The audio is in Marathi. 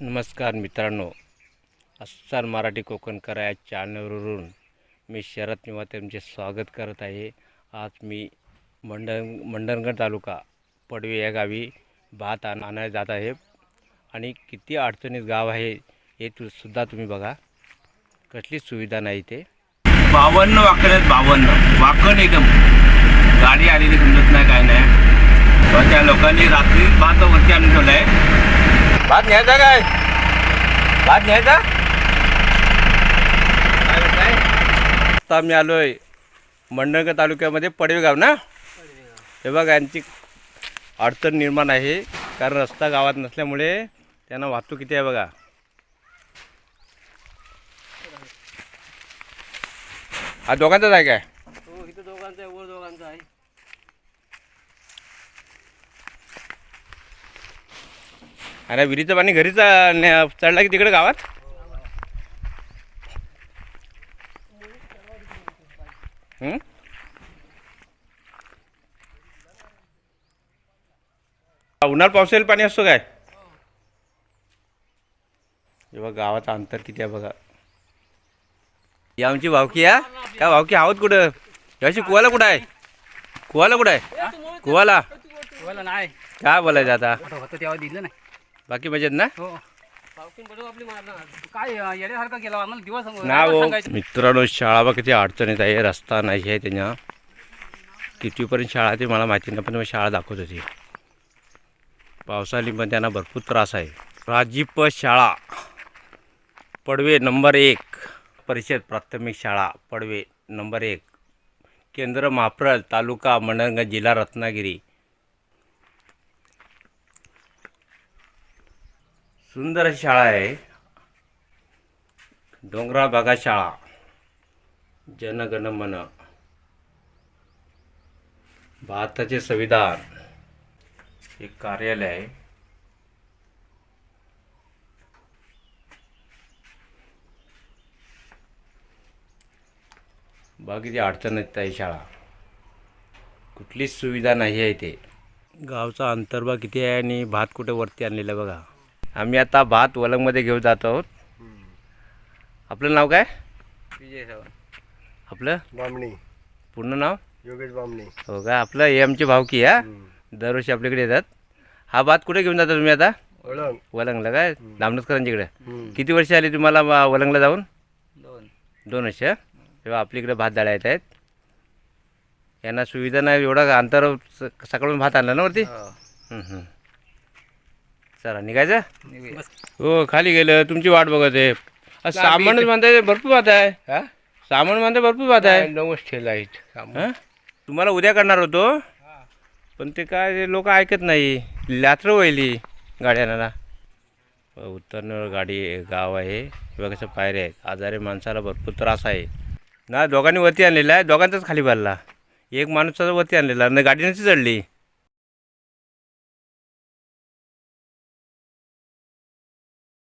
नमस्कार मित्रांनो अस्सल मराठी कोकणकर या चॅनलवरून मी शरद निवा तुमचे स्वागत करत आहे. आज मी मंडण मंडणगड तालुका पडवे या गावी भात आण आणायला जात आहे आणि किती अडचणीत गाव आहे हे तु सुद्धा तुम्ही बघा. कसलीच सुविधा नाही ते बावन्न वाकड आहेत बावन्न. वाकण एकदम. गाडी आलेली समजत नाही काय नाही. त्या लोकांनी रात्री भात वरती आणून आहे भात न्यायचा काय भात न्यायचा आता मी आलो आहे मंडणगड तालुक्यामध्ये पडवे गाव ना हे बघा यांची अडचण निर्माण आहे. कारण रस्ता गावात नसल्यामुळे त्यांना वाहतूक किती आहे बघा. हा दोघांचाच आहे काय हो इथं दोघांचा आहे वर दोघांचा आहे आणि विहिरीचं पाणी घरीच चढला की तिकडे गावात? हं? उन्हाळ्यात पावसाळ्यात पाणी असतो काय? हे बघा गावाचं अंतर किती आहे बघा. ही आमची भावकी या काय भावकी आहोत कुठं? याची कुवाला कुठं आहे? कुवाला कुठं आहे? कुवाला? बोला नाही. काय बोलायचं आता? तेव्हा दिलं नाही. बाकी मजेत ना? हो. ना हो मित्रांनो शाळा बघ किती अडचणीत आहे रस्ता नाही आहे त्यांना कितवीपर्यंत शाळा ते मला माहिती नाही पण मी शाळा दाखवत होती. पावसाळीमध्ये त्यांना भरपूर त्रास आहे. राजीप शाळा पडवे नंबर एक. परिषद प्राथमिक शाळा पडवे नंबर एक. केंद्र माप्रल तालुका मंडणगड जिल्हा रत्नागिरी. सुंदर अशी शाळा आहे. डोंगराळ भागा शाळा. जनगण मन भारताचे संविधान. एक कार्यालय आहे. बाकीची अडचण येत आहे शाळा. कुठलीच सुविधा नाही आहे ते गावचा अंतर्भाग किती आहे आणि भात कुठे वरती आणलेला बघा. आम्ही आता भात वलंगमध्ये घेऊन जात आहोत. आपलं नाव काय? विजय सावंत. आपलं? बामणी. पूर्ण नाव? योगेश बामणी. हो का? आपलं हे आमची भावकी हा? दरवर्षी आपल्याकडे येतात. हा भात कुठे घेऊन जाता तुम्ही आता? ओळंग वलंगला काय? दामनसकरांच्याकडे किती वर्ष आली तुम्हाला वलंगला जाऊन? दोन. दोन वर्ष. तेव्हा आपल्याकडे भात डाळ्या येत आहेत. यांना सुविधा नाही एवढा अंतर सकाळून भात आणला ना वरती? हं, हं. चला निघायचं? हो खाली गेलं. तुमची वाट बघत आहे. सामानच म्हणताय भरपूर भात आहे. हा? सामान म्हणताय भरपूर भात आहे. नवस ठेला आहेत हं? तुम्हाला उद्या करणार होतो. पण ते काय लोक ऐकत नाही. लात्र वहिली गाड्यांना. उत्तरनेवर गाडी गाव आहे. हे बघा कसं पायऱ्या आहेत. आजारी माणसाला भरपूर त्रास आहे. ना दोघांनी वरती आणलेला आहे. दोघांचाच खाली भरला. एक माणूस वरती आणलेला. आणि गाडी नसती चढली.